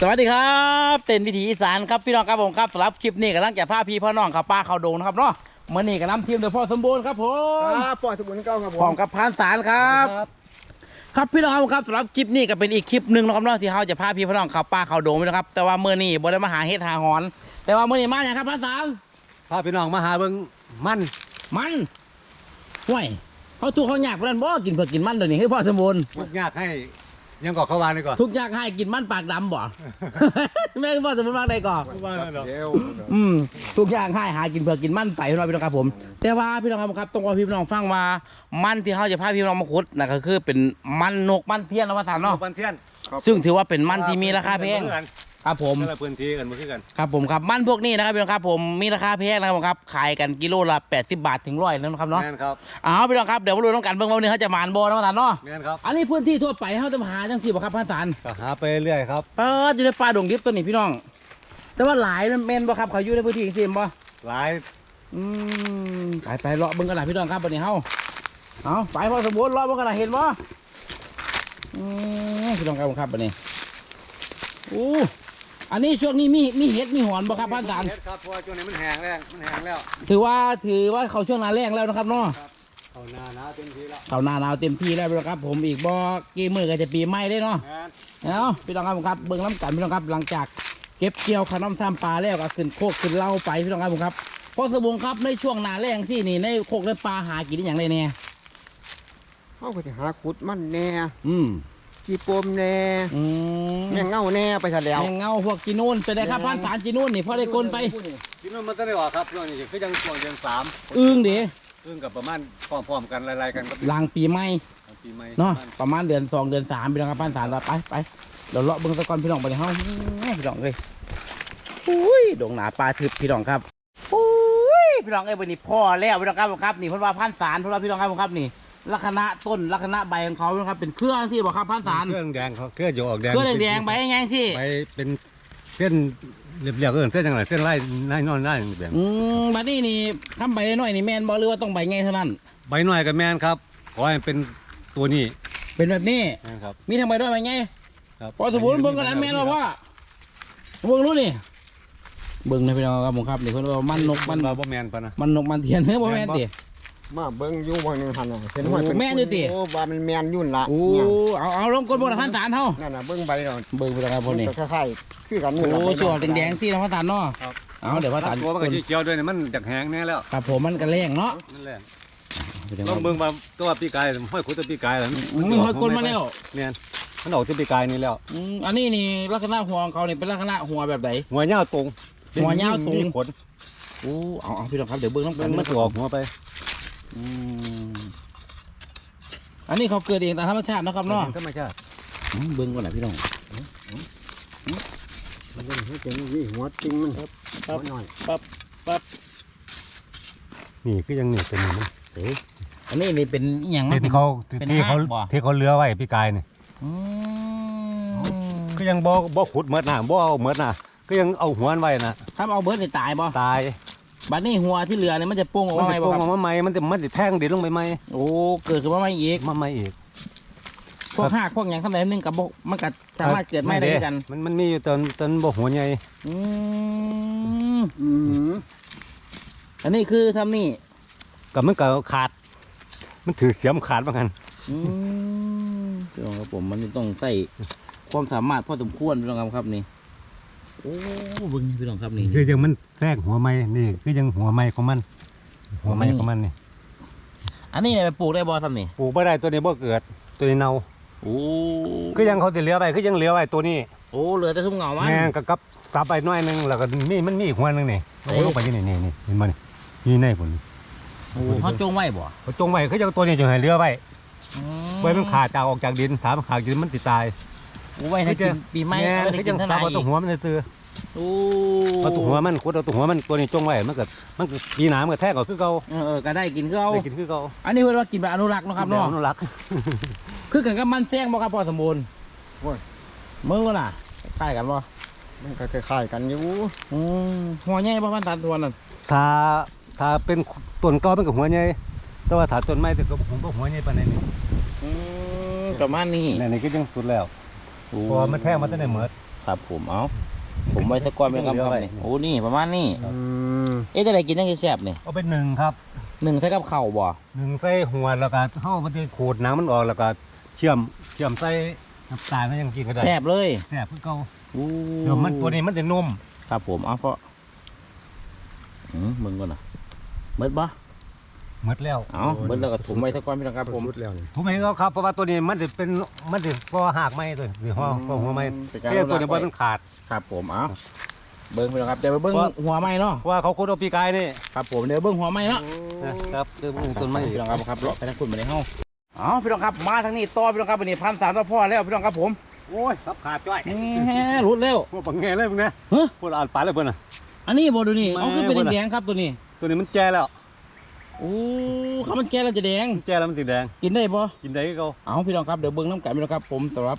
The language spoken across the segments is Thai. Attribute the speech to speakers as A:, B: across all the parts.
A: สวัสดีครับเต้นวิถีอีสานครับพี่น้องครับผมครับสำหรับคลิปนี้กำลังจะพาพี่พ่อน้องเขับป้าเข้าดงนะครับเนาะเมื่อนี้กับน้ำทีมโดยพ่อสมบูรณ์ครับผม
B: ครับปล่อยสมุนเก้าครับผม
A: พร้อมกับพานสารครับ ครับพี่น้องครับครับสำหรับคลิปนี้ก็เป็นอีกคลิปหนึ่งนะครับเนาะที่เขาจะพาพี่พ่อน้องเขับป้าเข้าดงนะครับแต่ว่าเมื่อนี้บ่ได้มาหาเฮ็ดหาหอน แต่ว่าเมื่อนี้มาอย่างครับพานสาร
C: พาพี่น้องมาหาเบิ่งมัน
A: มันห่วยเขาถูกเขาอยากเพื่อนบ่กินเพื่อกินมันเดี๋ยวนี้ให้พ่อสมบูรณ์
C: ทุกยากให้ ยังก่อเขาวานเลยก่อน
A: ทุกอยากให้กินมันปากดำบ่ แม่นพ่อสมบูรณ์มากใดก่อน
C: วานเลย
B: เดี๋ยว
A: อืมทุกอย่างให้หากินเพื่อกินมันไปพี่น้องพี่น้องครับผม แต่ว่าพี่น้องครับต้องว่าพี่น้องฟังว่ามันที่เขาจะพาพี่น้องมาขุดนะก็คือเป็นมันนกมันเพี้ยนนะว่าทาน
C: เนาะ
A: เนาะ
C: ปันเทียน
A: ซึ่งถือว่าเป็นมันที่มีราคาแพง
C: เหมือนกัน
A: ครับผม
C: แต่ละพื้นที่กันมาคือกัน
A: ครับผมครับมันพวกนี้นะครับพี่น้องครับผมมีราคาแพงนะครับผมครับขายกันกิโลละ80 บาทถึงร้อยนะครับเนาะ
C: แม่นครับ
A: เอาพี่น้องครับเดี๋ยวมาดูน้องกันเบิ่งว่าวันนี้เขาจะมานโบนะว่าทานเนาะ
C: แม่นครับ
A: อันนี้พื้นที่ทั่วไปเขาจะมาหาจังสี่บ่ครับพันสาร
C: ก็หาไปเรื่อยครับ
A: เอออยู่ในป่าดงดิบตัวนี้พี่น้อง แต่ว่าหลายนั่นแม่นบ่ครับเขาอยู่ในพื้นที่จริงๆบ่
C: หลาย
A: อืมไปไปเลาะเบิ่งกันหน่อยพี่น้องครับวันนี้เฮาเอาไปพอสมบูรณ์เลาะเบิ่งกันหน่อยเห็นบ่อืมพี่น้องครับผมครับวันนี้อู้ อันนี้ช่วงนี้มีมีเห็ดมีหอนบ่ครับพันสาร
C: เฮ็ดครับเพราะว่าช่วงนี้มันแห้งแล้วมันแห้งแล้ว
A: ถือว่าถือว่าเขาช่วงหนาแรงแล้วนะครับเนาะ
C: เอาหน้าหนาวเต็มที่แล้ว
A: เขาหนาหนาวเต็มที่แล้วพี่น้องครับ ผมอีกบ่กี่มื้อก็จะปีใหม่ได้เนาะ
C: แม่น
A: เอาพี่น้องครับผมครับเบิ่งน้ำกันพี่น้องครับหลังจากเก็บเกี่ยวขนมซ้ำปลาแล้วก็ขึ้นโคกขึ้นเหล้าไปพี่น้องครับผมครับพอสมบูรณ์ครับในช่วงหนาแรงสินี่ในโคกในปลาหากินอหย่างไรเนี่ย
B: เขาก็จะหาขุดมันแน่
A: อืม
B: จีปมแน่
A: อืม
B: แม่งเง่าแน่ไปซะแล้ว
A: แมงเงาพวกจีนูนเป็นไงครับพันสารจีนูนนี่พอได้กลนไป
C: กินมันมันต้องได้ออกครับช่วงนี้คือยังช่วงเดือนสาม
A: อึ้งเดิ
C: ซึ่งกับประมาณพร้อมๆกันไล่ๆกันก็
A: หลังปีใหม่
C: ปีใหม่
A: เนาะประมาณเดือนสองเดือนสามพี่น้องครับพันสารเราไปไปเดี๋ยวเลาะเบิ่งตะกอนพี่น้องไปในห้องพี่น้องเลยอุ้ยดงหนาปลาทึบพี่น้องครับอุ้ยพี่น้องเอ้ยวันนี้พ่อแล้วพี่น้องครับผมครับนี่เพ่นว่าพันสารเพิ่นว่าพี่น้องครับผมครับนี่ ลักษณะต้นลักษณะใบของเขาพี่น้องครับเป็นเครื่องที่บอกครับพันสาร
C: เครื่องแดงเขาเครื่องโยออกแดง
A: เครื่องแดงๆใบยังไงสิ
C: ไปเป็นเส้นเรียบๆเออเส้นยังไงเส้นไล่ไล่นอนไล่แบบ
A: อืมบัดนี้นี่ทำใบน้อยๆนี่แม่นบ่หรือว่าต้องใบไงเท่านั้น
C: ใบหน่อยกับแมนครับขอให้เป็นตัวนี้
A: เป็นแบบนี้
C: นะครับ
A: มีทำใบด้วยใบไง
C: ครับ
A: พอสมบูรณ์เบิ่งกันนะแม่นบ่พ่อเบิ่งรู้นี่เบิ่งนะพี่น้องครับผมครับนี่เพิ่นว่ามันนก
C: มั
A: มันน
C: ว่าบ่แมนปะนะ
A: มันนกมันเทียนเฮ้ยบ่แม่นติ
B: มาเบิ้งอยู่วันหนึงหันน่ะเห็น
A: โอ้
B: ห้อยเป็น
A: แม่นอยู่ติ
B: โอ้ว่ามันแมนยุ่นละ
A: โอ้
B: เนี่ย
A: เอาเอาลงกดบ่ละพันสารเฮา
B: นั่นน่ะเบิ้งใบเรา
A: เบิ่งพี่น้องครับพวกนี้
B: มันก็คล้ายๆคือกันนี่
A: โอ้
B: ล่ะ
A: สวยแดงๆสินะพันสารเนาะเอาเดี๋ยวพันสาร
C: ตัวมันก็เจียวๆด้วยเนี่ยมันจากแห้งแน่แล้ว
A: ครับผมมันก็แรงเนาะ
C: นั่นแหละ
A: พี่น้อง
C: ต้
A: ค
C: อ
A: รั
C: ง
A: บ
C: เบิ่งว่าตัวปีกายห้อยขุดตัวปีกายแล้ว
A: มีหอยกลมาแล้ว
C: เนี่ยมันออกตัวปีกายนี่แล้ว
A: อืมอันนี้นี่ลักษณะหัวของเขานี่เป็นลักษณะหัวแบบไหน
C: หัวยาวตรง
A: หัวยาวตรง
C: มีขน
A: โอ้เอาเอาพี่น้องครับเดี๋ยวเบิ่งน้ำกั
C: มันนมันจะออกหัวไป
A: อืมอันนี้เขาเกิดเองตามธรรมชาตินะครับเนาะ
C: ธรรมชาติ
A: อืมเบิ่งก่อนนะพี่น้อง
B: มันเป็นให้เป็นนี่หัวจริงมันครับหัวหน่อย
C: นี่คือยังนี่เป็นนี่มัน
A: อันนี้นี่เป็นอหย่าง
C: ที่เขา
A: เป็น
C: ที่เขา
A: หากบ่
C: ที่เขาเลื้อไว้ปีกายนี่
A: อืม
C: คือยังบ่บ่ขุดเมดหน้าบ่เอาเมดหน้าก็ยังเอาหัวมันไว้นะ
A: ถ้าเอาเบิร์ดจะตายบ่
C: ตาย
A: บัดนี้หัวที่เหลือเนี่ยมันจะโป่งออก
C: มัน
A: มาไหม
C: จะ
A: บ่
C: โป่ง
A: ค
C: อ
A: รั
C: อบกมาใหม่มันจะมันจะแทงดินลงไปใหม่
A: โอ้เกิดขึ้นมาใหม่อีก
C: มาใหม่อีก
A: พวกหากพวกอย่างทั้งหลายนึงกับบ่มันก็สามารถเกิดไม่ได้ด้วยกัน
C: มันมันมีอยู่ตอนตอนบ่หัวใหญ่
A: อืม
B: อืม
A: อันนี้คือทำนี่
C: กับมันก็ขาด มันถือเสียมขาดเหมือนกัน
A: อืมพี่น้องครับผมมันต้องใส่ความสามารถพอสมควรพี่น้องครับนี่ โอ้เบิ่งนี่พี่น้องครับนี่
C: คือยังมันแทรกหัวไม้นี่คือยังหัวไม้ของมัน หัวไม้
A: หัวไม้
C: ของมันนี่
A: อันนี้เนี่ยไปปลูกได้บ่ทำนี่
C: ปลูกไม่ได้ตัวนี้บ่เกิดตัวนี้เน่า
A: โอ้
C: คือยังเขาจะเหลี้ยไว้คือยังเหลี้ยไว้ตัวนี้
A: โอ้เหลือแต่ซุ้มเหงามัน
C: แม่งกับกับซับไปหน้อยหนึงแล้วก็นี่มันมีอีกหัวหนึงนี่
A: เอ้
C: เอา
A: ย
C: ลงไปที่นี่นี่นี่เห็นบ่นี่นี่ในผล
A: โอ้เขาจงไว้บ่
C: เขาจงไว้คือยังตัวนี้จะให้เหลี้ยไว้
A: อื
C: ไว้มันขาดจากออกจากดินถามขาดจากดินมันติดตาย
A: โอ้ไว้ให้กินปีใหม่
C: แม่
A: เอา
C: ง
A: ไว้ให้
C: คือ
A: กิ
C: ยั
A: น
C: ง
A: เท่าไห
C: ซั
A: ร่
C: บเอาตัวหัวมันซื้อ
A: โอ้
C: เอาตัวหัวมันขุดเอาตัวหัวมันตัวนี้จงไว้มันก็มันก็ปีหน้ามันก็แทกออกคือเก่า
A: เออเออก็ได้กินคือเอา
C: ได้กินคือเก่า
A: อันนี้เพิ่นว่ากินแบบอนุรักษ์เนาะครับเนาะ
C: อนุรักษ์
A: คือกันกับมันแซงบ่ครับพอสมบูรณ์มึงก็น่ะคล้ายกันบ่
B: มันก็คล้ายๆกันอยู่
A: อืมหัวใหญ่บ่พันตันตัวนั่น
C: ถ้าถ้าเป็นต้นเก่ามันก็หัวใหญ่แต่ว่าถ้าต้นไม้แต่ก็ผมก็หัวใหญ่ปานนี้นี่
A: อืมประมาณนี้
C: นี่นี่ก็ยังสุดแล้ว
A: โอ้
C: เพราะว่ามันแทงมันตั้งแต่เหมือด
A: คครับผมเอาผมไว้ตะกอนเป็นกำครับนี่โอ้นี่ประมาณนี้
B: อืม
A: เอ๊ะจะได้กินยังไงแซ่บนี่
C: เอาเป็นหนึ่งครับ
A: หนึ่งใส่กับข้าวบ่
C: หนึ่งใส่หัวแล้วก็เฮามันจะขูดหนังมันออกแล้วก็เชื่อมเชื่อมใส่น้ำตาลมันยังกินก็ได้
A: แซ่บเลย
C: แซ่บคือเก่า
A: อู้
C: เดี๋ยวมันตัวนี้มันจะนุ่ม
A: ครับผมเอาเพราะอืมมึงก่อนนะเบิดบ่
C: หมดแล้ว
A: เอาเบิดแล้วก็ถุงไว้ตะกอนพี่น้องครับผม
B: รุดแล้วนี่
C: ถูกไหมครับเพราะว่าตัวนี้มันจะเป็นมันจะพอหักไม้ตัวนี่ห่อพอหัวไม้
A: เป็นการ
C: เอ้ตัวนี้บ่มันขาด
A: ครับผมเอาเบิ้งพี่น้องครับเดี๋ยวไปเบิ้ง
C: เพราะ
A: หัวไม้เนาะ
C: เพราะว่าเขาโคตรปีกายนี่
A: ครับผมเดี๋ยวเบิ้งหัวไม้เนาะ
C: นะครับเริ่มปลูกต้นไม้อีก
A: พี่น้องครับครับเลาะไปทางคุณมาในห้องอ๋อพี่น้องครับมาทางนี้ต่อพี่น้องครับวันนี้พันสามต่อพ่อแล้วพี่น้องครับผม
C: โอ้ยครับขาดจ้อย
A: แหมรุดเร็ว
C: พวกปังแง่เลยพวกเนี้ย
A: เฮ้ย
C: พวกอ่านปลาเลยเพื่อนน่ะ
A: อันนี้บ่ดูนี่
C: แม่
A: เอาขึ้นเป็น
C: บ่น่ะ
A: แดงๆครับตัวนี้
C: ตัวนี้มันแก่แล้ว
A: โอ้เขามันแก่แล้วจะแดง
C: มันแก่แล้วมันสีแดง
A: กินได้ปะ
C: กินได้ก็เขา
A: เอาพี่น้องครับเดี๋ยวเบิ้งน้ำกันพี่น้องครับ ผมสำหรับ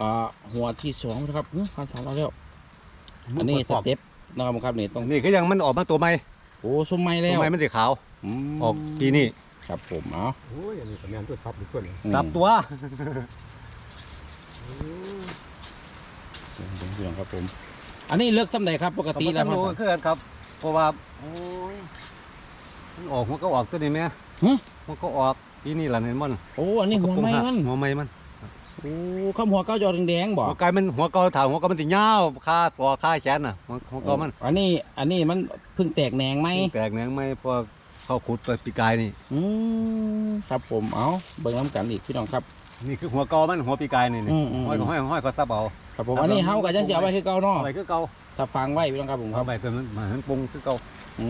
A: อ่าหัวที่สองนะครับเฮ้ยพันสามเราแล้วอันนี้สเต็ปนะครับผมครับนี่ต้อง
C: นี่ก็ยังมันออกมาตัวใหม่
A: โอ้ส้มไม้
C: ตั
A: แล้วว
C: ใหม่มันสีขาว
A: ม
C: ออกปีนี้
A: ครับผมเอา
B: โอ้ยอันนี้ก็แม่นตัวซับอีกตัวหนึง
A: อืม
C: ตับตัว
A: พี่น้องครับผม อันนี้เลือกซ้ำใดครับปกติแล้ว
C: ก็บ่รู้คือกันครับ เพราะว่าโอ้ย มันออกมันก็ออกตัวนี้แม่
A: ฮะ
C: มันก็ออกปีนี้ล่ะเนี่ยมัน
A: โอ้อันนี้หัวไม้มัน
C: หัวไม้มัน
A: โอ้ข้ามหัวเก้าจอแดงๆบ่
C: หัวไก่มันหัวเกาถางหัวเกามันติยาวคาตัวคาแขนน่ะหัวหัวเกามัน
A: อันนี้อันนี้มันเพิ่งแตกแหนงไหม
C: แตกแหนงไหม่พอเขาขุดไปปีกายนี่
A: อืมครับผมเอาเบิ่งน้ำกันอีกพี่น้องครับ
C: นี่คือหัวเกามันหัวปีกายนี่นี่
A: อืมอืม
C: ห้อยก็ห้อยห้อยก็ซับเอา
A: ครับผม
C: ครับ
A: อันนี้เฮากับจังสิเอาไว้คือเก่าเนาะ
C: เอาไปคือเก่า
A: ถ้าฟังไว้พี่น้องครับผมค
C: เอา
A: รับ
C: ไปคือมันมามันปรุงคือเก่า
A: อื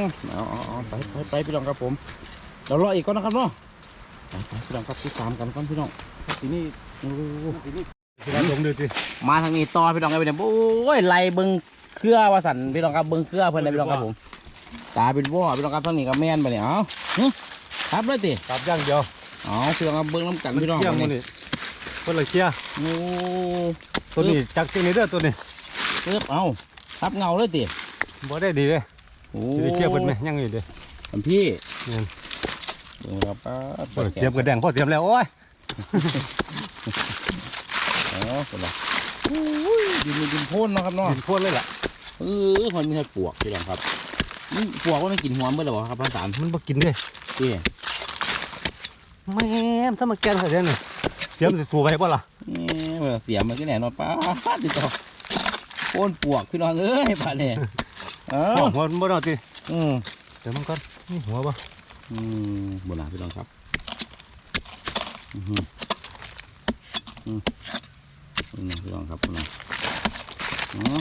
A: มเอาเอาเอาไปไปไปพี่น้องครับผมเรารออีกก่อนนะครับเนาะไปไปพี่น้องครับติดตามกันก่อนพี่น้อง
C: ทีนี้
A: โอ้
C: ทีนี้ทีนี้ลงดูดิ
A: มาทางนี้ต่อพี่น้องครับพี่น้องโอ้ยไล่เบิ่งเครือว่าสันพี่น้องครับเบิ่งเครือเพิ่นเลยพี่น้องครับผมตาเป็นว่อพี่น้องครับทางนี้ก็แม่นไปเนี่ยเอาหึครับเลยติ
C: ตับอย่างเดียว
A: เอาพี่น้องครับเบิ่งน้ำกันพี่น้อง
C: เคี่ยง
A: บัด
C: มัน
A: นี่
C: นี่คนละเคี่ย
A: โอ้
C: ตัวนี้จักตัวนี้เด้อตัวนี้
A: เลือกเอาทับเงาเลยติ
C: บ่ได้ดีเลย
A: โอ้
C: สิได้เคี่ยวเพิ่นไหมยังอยู่เด้
A: อันพี่
C: แม่น
A: เบิ่งครับป้าด
C: เปิดเสียบกระแดงพอเสียบแล้วโอ้ย
A: อ๋อคนละโอ้ยดินมีดินโพ่นเนาะครับเนาะ
C: ดินพ่นเลยล่ะ
A: เออมันมีแค่ปวกพี่น้องครับนี่ปวกว่ามันกินหัวเมื่อไหร่ครับพันสาร
C: มันบ่กินเด้
A: พี่
C: แม่มถ้ามาแกนเขาเด้นี่เสียบมันสิสู้ไว้บ่ล่ะ
A: นี่เสียมันก็แน่นอนป้าดติดต่อโพ่นปวกพี่น้องเอ้ยป่าเนี่ยเอ้า
C: หัวหัวมันบ่เอาติ
A: อืม
C: เดี๋ยวมันก่อนนี่หัวบ่
A: อืมบนหลังพี่น้องครับอือหืออืมนี่พี่น้องครับพี่น้องอ๋อ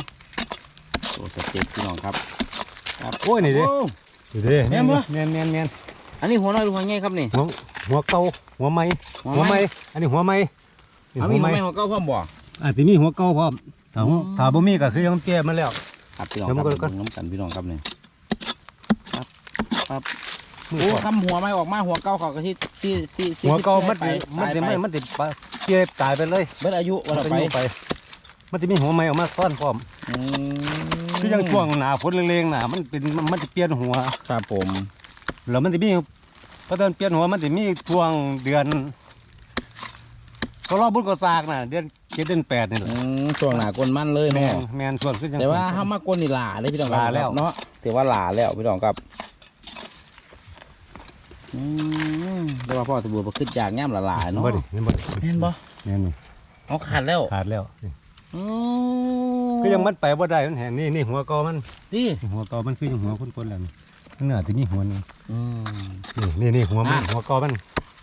A: โอ้สเต็ปพี่น้องครับครับ
C: โอ้ยนี่เด้
A: โอ้
C: นี่เด้
A: แม่นบ่
C: แม่นแม่นแม่น
A: อันนี้หัวน้อยหรือหัวใหญ่ครับนี่
C: หัวหัวเก่าหัวใหม่หัวใหม่อันนี้หัวใหม่นี่
A: เอา
C: หั
A: มี
C: ว
A: หั
C: ให
A: ว
C: ม่
A: ใหม่หัวเก้าพร้อมบ่
C: อาจจะมีหัวเก่าพร้อมถ้าหัว
A: อืม
C: ถ้าบ่มีก็คือยังแก่มาแล้ว
A: ครับพี่น้อง
C: เดี๋ยว
A: ค
C: มา
A: รับ
C: ก่อน
A: น้ำกันพี่น้องครับนี่ครับ
C: มือ
A: โอ้
C: ก่อน
A: คำหัวไม้ออกมาหัวเก้าเขาก็ที่ที่ที่ที่
C: หัวเก่ามัน
A: ไป
C: สิมันสิ
A: ตายไป
C: ไม่มันสิไปเจ็บตายไปเลย
A: เบิดอายุวัน
C: มัน
A: ละ
C: ไป
A: ไป
C: อยู่ไป มันจะมีหัวใหม่ออกมาซ่อนพร้อม
A: อืม
C: คือยังช่วงหนาฝนเร็งๆหนามันเป็นมันมันจะเปลี่ยนหัว
A: ครับผม
C: แล้วมันจะมีพอตอนเปลี่ยนหัวมันจะมีช่วงเดือนก็รอบบุญก็ซากน่ะ เดือน เจ็ดเดือนแปดนี่แห
A: อื
C: ละ
A: มช่วงหน้าก้นมันเลย
C: แม
A: เนาะ
C: นแมนช่วงขึ้นยัง
A: แต่ว่าห้ามากก้นนี่หลาเลยพี่น้องครับ
C: หลาแล้ว
A: เนาะถือว่าหลาแล้วพี่น้องครับอืมแต่ว่าพ่อตะบูบ่ขึ้นจากย่ำหลาหลาเนาะ
C: บ่ดินี่บ่ดิ
A: เห็นบ่
C: แม่นนี่
A: เอาขาดแล้ว
C: ขาดแล้วนี่
A: อื
C: ก็ยังมันไปบ่ได้มันแหนนี่นี่หัวเกอมัน
A: นี่
C: หัวเกอมันคือยังหัวคนๆแล้วนี่มันน่าจะมีหัวหนึง
A: อืม
C: นี่นี่นี่หัวมัน
A: อะ
C: หัวเกอมัน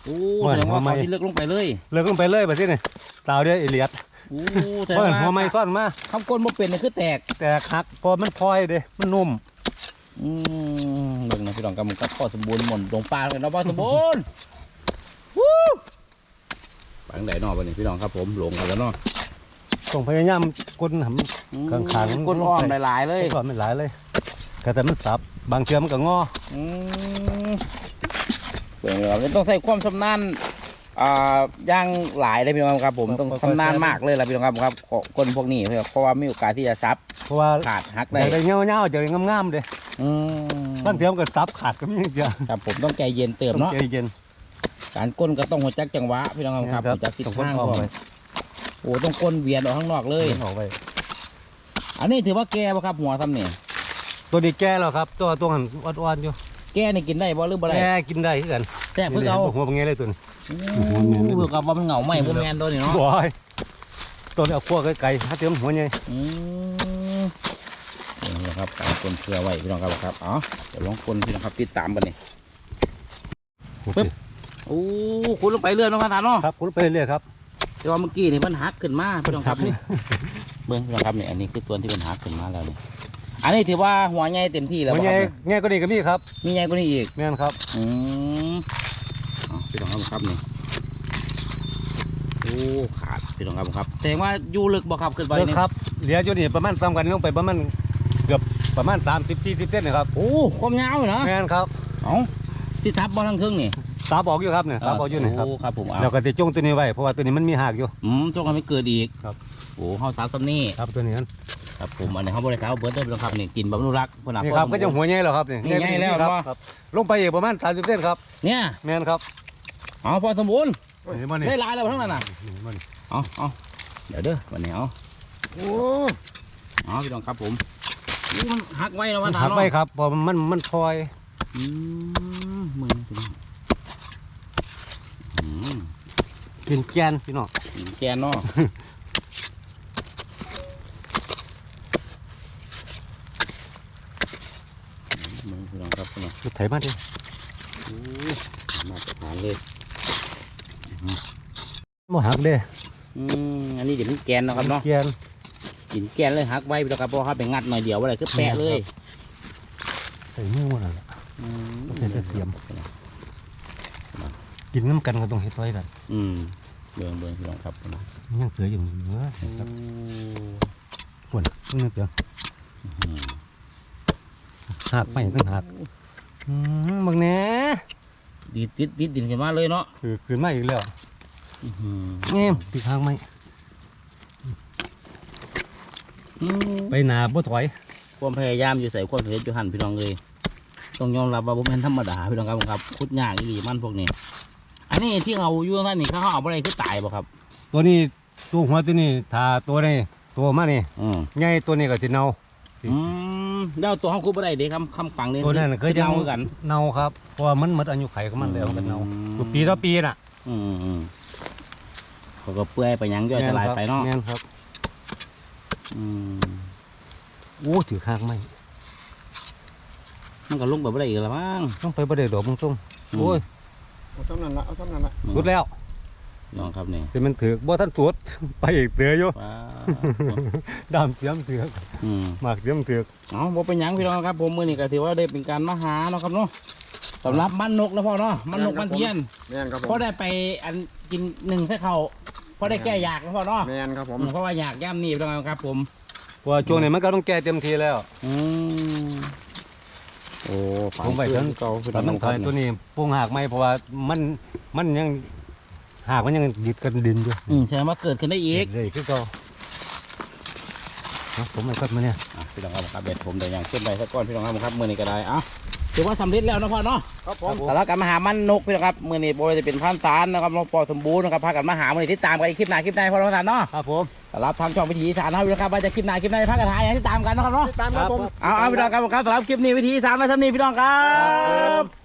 A: โอ้
C: ว่า
A: แสดงว่า
C: หัวไหม
A: เขาที่เลือกลงไปเลย
C: เลิกลงไปเลยบัดนี้นี่สาวเดียวเอเลียด
A: โอ้แต่
C: เพราะ
A: ว่า
C: หัวไม้ซ่อนมา
A: คำก้นบ่เป็นนี่คือแตก
C: แต่หักพอมันพลอยเด้มันนุ่ม
A: อืมเบิ่งนะพี่น้องกับมึงกับพ่อสมบูรณ์หม่นลงปลาเลยเนาะพ่อสมบูรณ์วู้ปังไดเนอกวันนี้พี่น้องครับผมลงกันแล้วเนาะ
C: ต้องพยายามกดหำ
A: อืม
C: ขังๆ
A: ก้นอ้อมหลายๆเลย
C: ก่อนมันหลายเลยก็แต่มันสับบางเชือมันก็งอ
A: อืมเบิ่งแล้วต้องใส่ความชำนาญอ่าอย่างหลายเลยพี่น้องครับผมต้องชำนาญมากเลยล่ะพี่น้องครับครับก้นพวกนี้เพราะว่ามีโอกาสที่จะซับ
C: เพราะว่า
A: ขาดหัก
C: อ
A: ได้
C: ยากได้เงาเงาๆอยากได้งามๆเด้
A: อืม
C: บางเทีมันก็ซับขาดก็มีเยอะ
A: ครับผมต้องใจเย็นเติม
C: ต้อง
A: เนาะ
C: ใจเย็น
A: การก้นก็ต้องหัวจักจังหวะพี่น้องครับหัวจักทิศ
C: ต้อง
A: ทาง
C: พร้อม
A: ก่อน
C: ไป
A: โอ้ต้องก้นเวียนออกข้างนอกเลย
C: ออกไป
A: อันนี้ถือว่าแก่ป่ะครับหัวซ้ำเนี่ย
C: ตัวนี้แก่แล้วครับ ตัวตัวหันอ่อนๆอยู่
A: แก่นี่กินได้บ่หรือบ่ได้
C: แก่กินได้คือกัน
A: แซ่บเพื่อเอา
C: หัวเป็นไงเลยตัวนี้
A: เพื่อกับว่ามันเหงาไหมพวกแมนตัวนี้เนาะ
C: บอยตัวนี้เอาขั้วไก่ๆถ้าเติมหัวใหญ่
A: อืมนี่นะครับการคนเชื่อไว้พี่น้องครับครับอ๋อเดี๋ยวลองคนพี่น้องครับติดตามกันนี่ปึ๊บโอ้คุณลงไปเรื่อยเนาะพระธานเนาะ
C: ครับคุณไปเรื่อยๆครับ
A: แต่ว่าเมื่อกี้นี่มันหักขึ้นมาพี่น้องครับ
C: มันหัก
A: นี่เบิ้งพี่น้องครับนี่อันนี้คือส่วนที่มันหักขึ้นมาแล้วนี่ อันนี้ถือว่าหัวใหญ่เต็มที่แล้ว
C: หัว
A: บ่
C: ให
A: ค
C: ญ่
A: รับ
C: ใหญ่ก็ดีก็มีครับ
A: มีใหญ่กว่านี้อีก
C: แม่นครับ
A: อืมอ๋อพี่น้องครับครับนี่โอ้ขาดพี่น้องครับครับแสดงว่าอยู่ลึกบ่ครับขึ้นไป
C: เลิก
A: นี่
C: ครับเหลืออยู่นี่ประมาณซ้ำกันลงไปประมาณเกือบประมาณ 30 40เส้นนะครับ
A: โอ้ความยาวอยู่นะ
C: แม่นครับ
A: เอ้าสิซับบ่ทั้งครึ่งนี่
C: สาบออกอยู่ครับเนี่ยสาบออกอยู่นี่ครับ
A: โครับผมเอา
C: แล้วก็จะจงตัวนี้ไว้เพราะว่าตัวนี้มันมีหากอยู่
A: อืมช่วงกันไม่เกิดอีก
C: ครับ
A: โอ้เฮาซับซ้ำนี่
C: ครับตัวนี้นั่น
A: ครับผมอันนี้เฮาบ่ได้ซับเบิดเด้อพี่น้องครับนี่กินบำรุงรักเพิ่นน่ะ
C: นี่ครับก็จะหัวใหญ่แล้วครับนี่
A: นี่ใหญ่แล้ว
C: ครับ
A: เนาะ
C: ครับลงไปอีกประมาณ30เส้นครับ
A: เนี่ย
C: แม่นครับ
A: เอาพอสมบูรณ์
C: เห็นบ่นี่
A: ได้หลายแล้วทั้งนั้นน่ะ
C: เห็นบ่นี่
A: เอาเอาเดี๋ยวเด้อวันนี้เอา
B: โอ้
A: เอาพี่น้องครับผมอู้มันหักไว้แล้วว่า
C: หักไว้ครับเพอมันมันพลอย
A: อืมมึงพี่น้องอืม
C: กินแกนพี่น้อง
A: แกนเนาะมึง พี่น้องครับพี่น้อง
C: รถไถมาดิ
A: อู้มาตรฐานเลย
C: บ่หักเด้
A: อืมอันนี้เดี๋ยวมันแกนเนาะครับเนาะ
C: แกน
A: กินแกนเลยหักไว้พี่น้องครับเพราะว่าเขาไปงัดหน่อยเดียวว่าอะไรคือแปะเลย
C: ใส่มือมันนั่นแหละ
A: อืม
C: ต้องใช้แต่เสียมกินน้ำกันก็ต้องเฮ็ดไว้กัน
A: อืมเบิ่งเบิ่งพี่น้องครับพี่น้อง
C: ยังเสืออยู่เนื้อครับปวดมึงนึกเดี๋ยว
A: อืม
C: หักไปตั้งหักอืมบางแหน่
A: ดีดติดติดดินขึ้นมาเลยเนาะ
C: คือคืนมาอีกแล้ว
A: อื้อหือ
C: แง่มตีข้างไหม
A: อืม
C: ไปหนาบ่ถอย
A: ความพยายามอยู่ใส่ความสำเร็จอยู่หันพี่น้องเลยต้องยอมรับว่าผมเป็นธรรมดาพี่น้องครับผมครับคุดยากอีหลีมันพวกนี้ อันนี้ที่เอาอยู่ท่านนี่เขาเอาอะไรคือตายบ่ครับ
C: ตัวนี้ตัวหัวตัวนี้ถ้าตัวนี้ตัวมานี่
A: อืม
C: ใหญ่ตัวนี้ก็สิเน่า
A: อืมแล้วตัวเขาคุบอะไรเด็กคำคำปังเนี่ย
C: ตัวนั้นน่ะเคยจะ
A: เน่าคือกัน
C: เน่าครับเพราะว่ามันหมดอายุไขของมันแล้วมันก็เน่า
A: อืม
C: ตัวปีต่อปีน่ะ
A: อืมอืมเขาก็เปื่อยไปหยังย่อยสลายไปเนาะ
C: แม่นครับ
A: อืม
C: โอ้ถือข้างไหม
A: มันก็ลุกแบบอะไรอีกแล้วมั้ง
C: ต้องไปบ่ได้ดอกมึงส้มโอ้ย
B: เอาซ้ำนั่นละเอาซ้ำนั่นละ
C: สุดแล้ว
A: น้องครับนี่
C: สิมันถือกบ่ทันสุด ไปอีกเสืออยู่
A: ว้าว
C: ดามเสียมถือก
A: อืม
C: หมากเสียมถือก
A: เอาบ่เป็นหยังพี่น้องครับ ผมมื้อนี้ก็ถือว่าได้เป็นการมาหาเนาะครับเนาะสำหรับมันนกนะพ่อเนาะมันนกมันเทียน
B: แมนครับผม
A: พอได้ไปอันกินหนึ่งใส่เขาพอได้แก้อยากนะพ่อเนาะ
B: แมนครับผม
A: อืมเพราะว่าอยากย่ำนี่พี่น้องครับ ผม
C: เพราะว่าช่วงนี้มันก็ต้องแก่เต็มทีแล้ว
A: อืมโอ้
C: ผมไปทั้ง
A: เก่าพี่
C: ต
A: น้
C: อ
A: อนง
C: นั้น
A: ค
C: ถ
A: รั
C: อบยตัวนี้ปรุงหากไหมเพราะว่ามันมันยัง หากมันยังดิดกันดินอยู่
A: อืมแสดงว่าเกิดขึ้นได้อีก
C: เลยคือเก่าเอาผมไม่กดมาเนี่ย
A: อะพี่น้องครับครับเบ็ดผมได้อย่างขึ้นไปสักก้อนพี่น้องครับครับมื้อนี้ก็ได้เอ้าถือว่าสำเร็จแล้วนะพ่อเนาะ
B: ครับผม
A: สำหรับการมาหามันนกพี่น้องครับมื้อนี้บ่ว่าจะเป็นพันสารนะครับน้องปอสมบูรณ์นะครับพากันมาหามื้อนี้ติดตามกันอีกคลิปหน้าคลิปหน้าพ่อน้องสารเนาะ
C: ครับผม
A: สำหรับทางช่องวิถีอีสานนะครับพี่น้องครับว่าจะคลิปหน้าคลิปหน้าพากันหาอย่างที่ตามกันนะครับเนาะ
B: ติดตามครับผม
A: เอาเอาพี่น้องครับครับสำหรับคลิปนี้วิถีอีสานมาทำนี้พี่น้องครับ